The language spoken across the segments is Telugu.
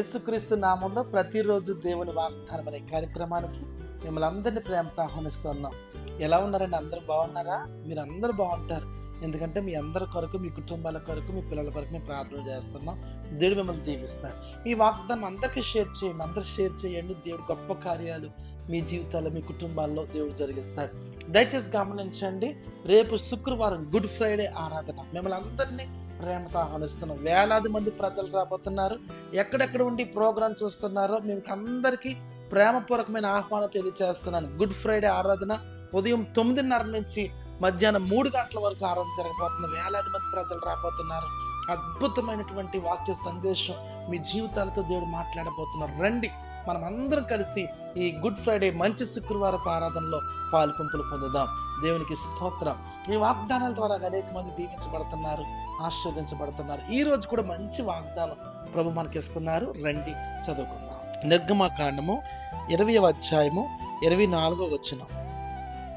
యేసుక్రీస్తు నామంలో ప్రతిరోజు దేవుని వాగ్దానం అనే కార్యక్రమానికి మిమ్మల్ని అందరినీ ప్రేమతో ఆహ్వానిస్తున్నాం. ఎలా ఉన్నారండి? అందరూ బాగున్నారా? మీరు అందరూ బాగుంటారు. ఎందుకంటే మీ అందరి కొరకు మీ కుటుంబాల కొరకు మీ పిల్లల కొరకు మేము ప్రార్థన చేస్తున్నాం. దేవుడు మిమ్మల్ని దీవిస్తాడు. ఈ వాగ్దానం అందరికీ షేర్ చేయండి. అందరూ షేర్ చేయండి. దేవుడు గొప్ప కార్యాలు మీ జీవితాల్లో మీ కుటుంబాల్లో దేవుడు జరిగిస్తాడు. దయచేసి గమనించండి. రేపు శుక్రవారం గుడ్ ఫ్రైడే ఆరాధన. మిమ్మల్ని అందరినీ ప్రేమతో ఆహ్వానిస్తున్నాం. వేలాది మంది ప్రజలు రాబోతున్నారు. ఎక్కడెక్కడ ఉండి ప్రోగ్రాం చూస్తున్నారో మీకు అందరికీ ప్రేమపూర్వకమైన ఆహ్వానం తెలియజేస్తున్నాను గుడ్ ఫ్రైడే ఆరాధన ఉదయం తొమ్మిదిన్నర నుంచి మధ్యాహ్నం మూడు గంటల వరకు ఆరాధన జరగబోతుంది. వేలాది మంది ప్రజలు రాబోతున్నారు. అద్భుతమైనటువంటి వాక్య సందేశం మీ జీవితాలతో దేవుడు మాట్లాడబోతున్నారు. రండి మనం అందరం కలిసి ఈ గుడ్ ఫ్రైడే మంచి శుక్రవారపు ఆరాధనలో పాలుపంపులు పొందుదాం. దేవునికి స్తోత్రం. ఈ వాగ్దానాల ద్వారా అనేక మంది దీవించబడుతున్నారు ఆశీర్వదించబడుతున్నారు. ఈ రోజు కూడా మంచి వాగ్దానం ప్రభు మనకి ఇస్తున్నారు రండి చదువుకుందాం. నిర్గమకాండము ఇరవై అధ్యాయము ఇరవై నాలుగో వచ్చిన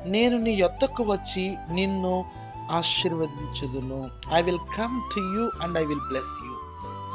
నేను నీ యొద్దకు వచ్చి నిన్ను ఆశీర్వదించదును. I will come to you and I will bless you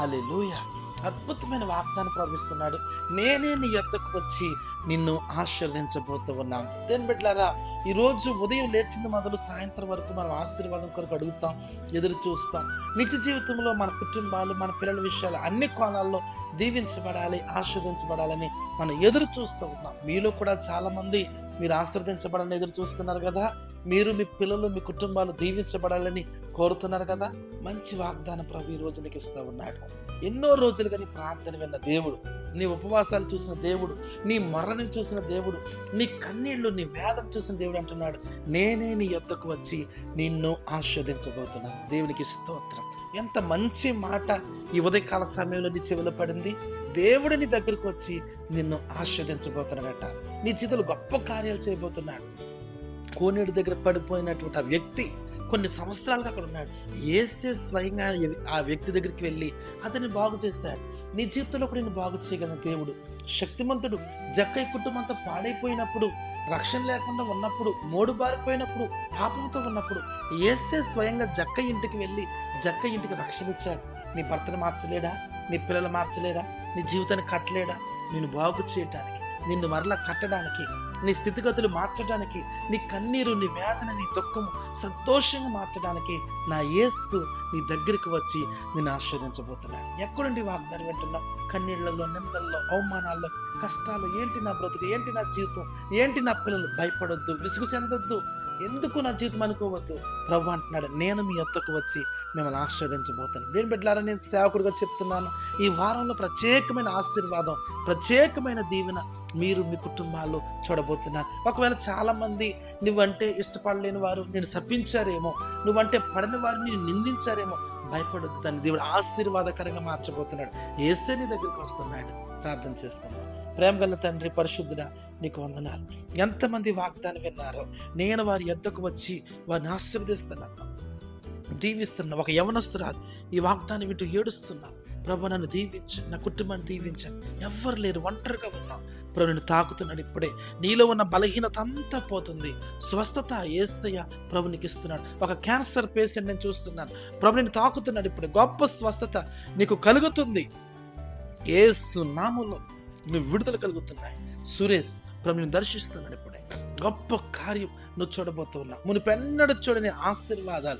hallelujah అద్భుతమైన వాగ్దానం ప్రవహిస్తున్నాడు నేనే నీ యొక్కకు వచ్చి నిన్ను ఆశీర్వదించబోతూ ఉన్నాను దేని బిడ్డలారా ఈరోజు ఉదయం లేచింది మొదలు సాయంత్రం వరకు మనం ఆశీర్వాదం కొరకు అడుగుతాం ఎదురు చూస్తాం. నిత్య జీవితంలో మన కుటుంబాలు మన పిల్లల విషయాలు అన్ని కోణాల్లో దీవించబడాలి ఆస్వాదించబడాలని మనం ఎదురు చూస్తూ ఉన్నాం. మీలో కూడా చాలామంది మీరు ఆశ్రదించబడాలని ఎదురు చూస్తున్నారు కదా? మీరు మీ పిల్లలు మీ కుటుంబాలు దీవించబడాలని కోరుతున్నారు కదా? మంచి వాగ్దానం ప్రభు ఈ రోజు నీకు ఇస్తూ ఉన్నాడు. ఎన్నో రోజులుగా నీ ప్రార్థన విన్న దేవుడు నీ ఉపవాసాలు చూసిన దేవుడు నీ మరణం చూసిన దేవుడు నీ కన్నీళ్ళు నీ వేదం చూసిన దేవుడు అంటున్నాడు. నేనే నీ యొద్దకు వచ్చి నిన్ను ఆస్వాదించబోతున్నాను దేవునికి స్తోత్రం. ఎంత మంచి మాట ఈ ఉదయకాల సమయంలో నీ చెవిలో పడింది. దేవుడిని దగ్గరకు వచ్చి నిన్ను ఆస్వాదించబోతున్నాడట నీ చేతులు గొప్ప కార్యాలు చేయబోతున్నాడు. కోనేడు దగ్గర పడిపోయినటువంటి ఆ వ్యక్తి కొన్ని సంవత్సరాలుగా అక్కడ ఉన్నాడు. ఏసే స్వయంగా ఆ వ్యక్తి దగ్గరికి వెళ్ళి అతన్ని బాగు చేశాడు. నీ జీవితంలో కూడా నేను బాగు చేయగలిగిన దేవుడు శక్తిమంతుడు జక్కయ్య కుటుంబం అంతా పాడైపోయినప్పుడు రక్షణ లేకుండా ఉన్నప్పుడు మోడు బారిపోయినప్పుడు పాపంతో ఉన్నప్పుడు ఏసే స్వయంగా జక్క ఇంటికి వెళ్ళి జక్క ఇంటికి రక్షణ ఇచ్చాడు. నీ భర్తను మార్చలేడా? నీ పిల్లలు మార్చలేడా నీ జీవితాన్ని కట్టలేడా? నేను బాగు చేయటానికి. నిన్ను మరలా కట్టడానికి నీ స్థితిగతులు మార్చడానికి నీ కన్నీరు నీ వేదన నీ దుఃఖము సంతోషంగా మార్చడానికి నా యేస్సు నీ దగ్గరికి వచ్చి నిన్ను ఆస్వాదించబోతున్నాను ఎక్కడుండి వాగ్దానం వింటున్నావు? కన్నీళ్ళలో నిందల్లో అవమానాల్లో కష్టాలు ఏంటి నా బ్రతుకు? ఏంటి నా జీవితం? ఏంటి నా పిల్లలు? భయపడొద్దు విసుగు చెందొద్దు. ఎందుకు నా జీవితం అనుకోవద్దు? ప్రభు అంటున్నాడు నేను మీ యొద్దకు వచ్చి మిమ్మల్ని ఆస్వాదించబోతాను నేను బిడ్డలారా నేను సేవకుడిగా చెప్తున్నాను ఈ వారంలో ప్రత్యేకమైన ఆశీర్వాదం ప్రత్యేకమైన దీవెన మీరు మీ కుటుంబాల్లో చూడబోతున్నారు. ఒకవేళ చాలామంది నువ్వంటే ఇష్టపడలేని వారు నేను శపించారేమో నువ్వంటే పడని వారు నేను నిందించారేమో భయపడొద్దు దాన్ని దేవుడు ఆశీర్వాదకరంగా మార్చబోతున్నాడు. ఏసే నీ దగ్గరికి వస్తున్నాడు. ప్రార్థన చేసుకున్నాడు ప్రేమగల తండ్రి పరిశుద్ధుడ నీకు వందనాలు. ఎంతమంది వాగ్దానం విన్నారో నేను వారి ఎద్దకు వచ్చి వారిని ఆశీర్వదిస్తున్నాను. దీవిస్తున్నా ఒక యవనస్తురాలు ఈ వాగ్దానం వింటూ ఏడుస్తున్నా ప్రభు నన్ను దీవించు నా కుటుంబాన్ని దీవించండి ఎవ్వరు లేరు ఒంటరిగా ఉన్నాం. ప్రభు నేను తాకుతున్నాడు ఇప్పుడే. నీలో ఉన్న బలహీనత అంతా పోతుంది. స్వస్థత ఏసయ్య ప్రభునికి ఇస్తున్నాడు. ఒక క్యాన్సర్ పేషెంట్ నేను చూస్తున్నాను. ప్రభు నేను తాకుతున్నాడు ఇప్పుడు. గొప్ప స్వస్థత నీకు కలుగుతుంది. ఏసు నామంలో నువ్వు విడుదల కలుగుతున్నాయి. సురేష్ ప్రభుని దర్శిస్తున్నాడు ఇప్పుడే. గొప్ప కార్యం నువ్వు చూడబోతున్నావు మునిపెన్నడు చూడని ఆశీర్వాదాలు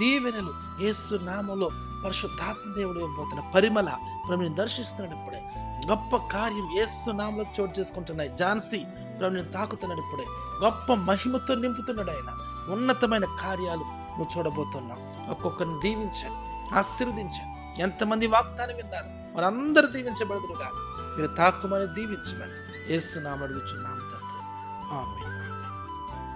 దీవెనలు ఏసు నామంలో పరిశుద్ధాత్మ దేవుడు ఇవ్వబోతున్న పరిమళ ప్రభుని దర్శిస్తున్నాడు ఇప్పుడే. గొప్ప కార్యం ఏసు నామంలో చోటు చేసుకుంటున్నాయి. ఝాన్సీ ప్రభుని తాకుతున్నాడు ఇప్పుడే. గొప్ప మహిమతో నింపుతున్నాడు ఆయన. ఉన్నతమైన కార్యాలు నువ్వు చూడబోతున్నావు ఒక్కొక్కరిని దీవించాను ఆశీర్వదించాను ఎంతమంది వాగ్దానం విన్నారు? వారందరూ దీవించబడుతురుగా మీరు తాకుమని దీవించమని ఏసునామ అడుగుచున్నాము తండ్రి. ఆమె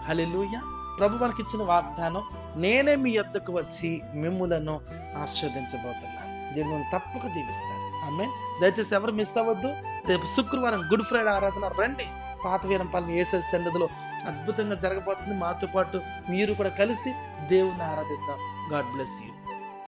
హలెలుయ ప్రభు మనకి ఇచ్చిన వాగ్దానం నేనే మీ యొద్దకు వచ్చి మిమ్ములను ఆస్వాదించబోతున్నాను దీన్ని తప్పక దీవిస్తాను. ఆమె దయచేసి ఎవరు మిస్ అవ్వద్దు. రేపు శుక్రవారం గుడ్ ఫ్రైడే ఆరాధన. రండి. పాత వీరంపాలెం ఏసెస్ సన్నిధిలో అద్భుతంగా జరగబోతుంది. మాతో పాటు మీరు కూడా కలిసి దేవుని ఆరాధిద్దాం. God bless you.